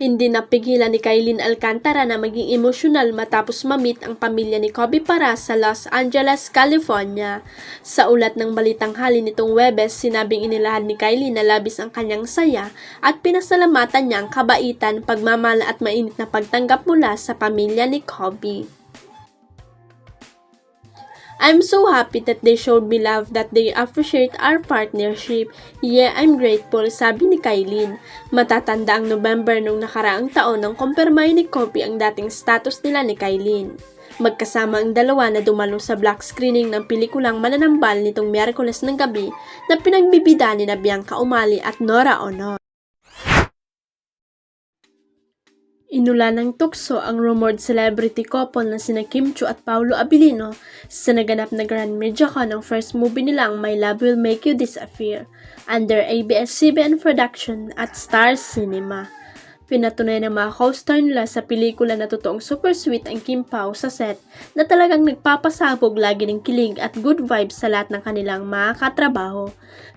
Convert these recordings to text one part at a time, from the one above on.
Hindi napigilan ni Kailin Alcantara na maging emosyonal matapos mamit ang pamilya ni Kobe para sa Los Angeles, California. Sa ulat ng balitang hali nitong Webes, sinabing inilahan ni Kailin na labis ang kanyang saya at pinasalamatan niya ang kabaitan, pagmamahal at mainit na pagtanggap mula sa pamilya ni Kobe. I'm so happy that they showed me love, that they appreciate our partnership. Yeah, I'm grateful, sabi ni Kailin. Matatanda ang November nung nakaraang taon nang kumpirmahin ni Kobe ang dating status nila ni Kailin. Magkasama ang dalawa na dumalo sa black screening ng pelikulang Mananambal nitong Miyerkules ng gabi na pinagbibida ni na Bianca Umali at Nora Honor. Inula ng tukso ang rumored celebrity couple na sina Kim Chu at Paulo Abilino sa naganap na Grand Mediacon ng first movie nilang My Love Will Make You Disappear under ABS-CBN production at Star Cinema. Pinatunay ng mga co-star nila sa pelikula na totoong super sweet ang Kim Pao sa set na talagang nagpapasabog lagi ng kilig at good vibes sa lahat ng kanilang mga katrabaho.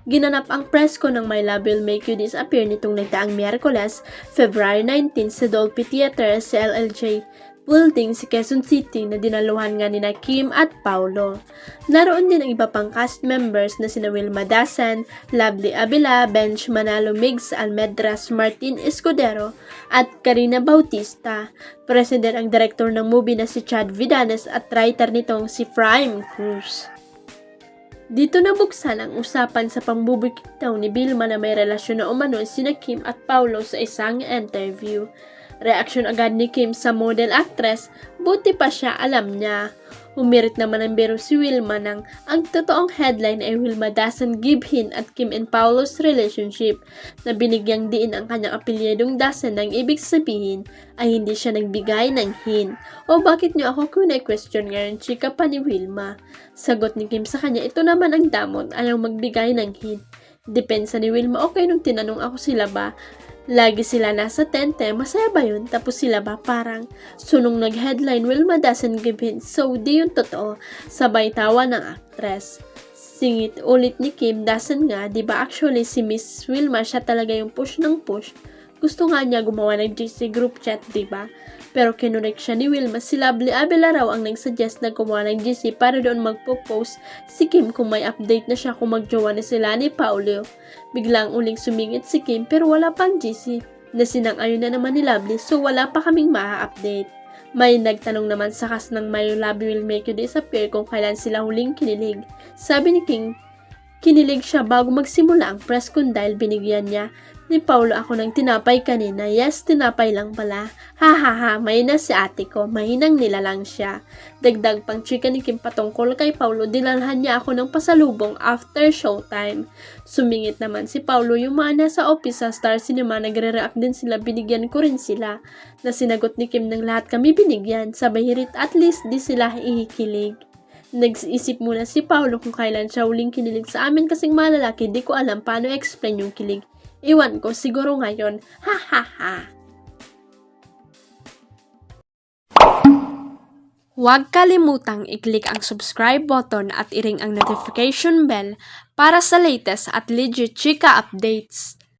Ginanap ang presko ng My Love Will Make You Disappear nitong nagdaang Miyerkules, February 19 sa Dolby Theater sa LLJ building sa Quezon City na dinaluhan nga ni Kim at Paulo. Naroon din ang iba pang cast members na sina Wilma Dasan, Lovely Abila, Bench Manalo Migs, Almedras Martin Escudero at Karina Bautista. President ang director ng movie na si Chad Vidanes at writer nitong si Prime Cruz. Dito nabuksan ang usapan sa pambubukit daw ni Vilma na may relasyon na umano sina Kim at Paulo sa isang interview. Reaksyon agad ni Kim sa model actress, buti pa siya alam niya. Umirit naman ang biro si Wilma nang ang totoong headline ay Wilma doesn't give hint at Kim and Paulo's relationship na binigyang diin ang kanyang apilyedong Dasan nang ibig sabihin ay hindi siya nagbigay ng hint. O bakit niyo ako question ngayon chika pa ni Wilma? Sagot ni Kim sa kanya, ito naman ang damot, ayaw magbigay ng hint. Depensa ni Wilma, okay nung tinanong ako sila ba, Lagi sila nasa tente, masaya ba yun? Tapos sila ba parang sunong nag-headline, Wilma doesn't give in, so di yun totoo. Sabay tawa ng actress. Singit ulit ni Kim, doesn't nga, di ba actually si Miss Wilma siya talaga yung push ng push. Gusto nga niya gumawa ng GC group chat, di ba? Pero kinurek siya ni Wilma, si Lovely Abela raw ang nagsuggest na gumawa ng GC para doon magpo-post si Kim kung may update na siya kung magjowa na sila ni Paolo. Biglang uling sumingit si Kim pero wala pang GC. Nasinang ayon na naman ni Lovely so wala pa kaming ma-update. May nagtanong naman sa kas ng My Love Will Make You Disappear kung kailan sila huling kinilig. Sabi ni King, kinilig siya bago magsimula ang press con dahil binigyan niya ni Paulo ako ng tinapay kanina. Yes, tinapay lang pala. Ha ha ha, may na si ate ko. Mahinang nilalang siya. Dagdag pang chika ni Kim patungkol kay Paulo, dinalhan niya ako ng pasalubong after showtime. Sumingit naman si Paulo yung mga nasa office sa Star Cinema, nagre-react din sila, binigyan ko rin sila. Na sinagot ni Kim ng lahat kami binigyan. Sabay hirit at least di sila ihikilig. Nag-isip muna si Paulo kung kailan siya huling kinilig sa amin kasing malalaki, di ko alam paano explain yung kilig. Iwan ko, siguro ngayon. Ha ha ha. Huwag kalimutang i-click ang subscribe button at i-ring ang notification bell para sa latest at legit chika updates.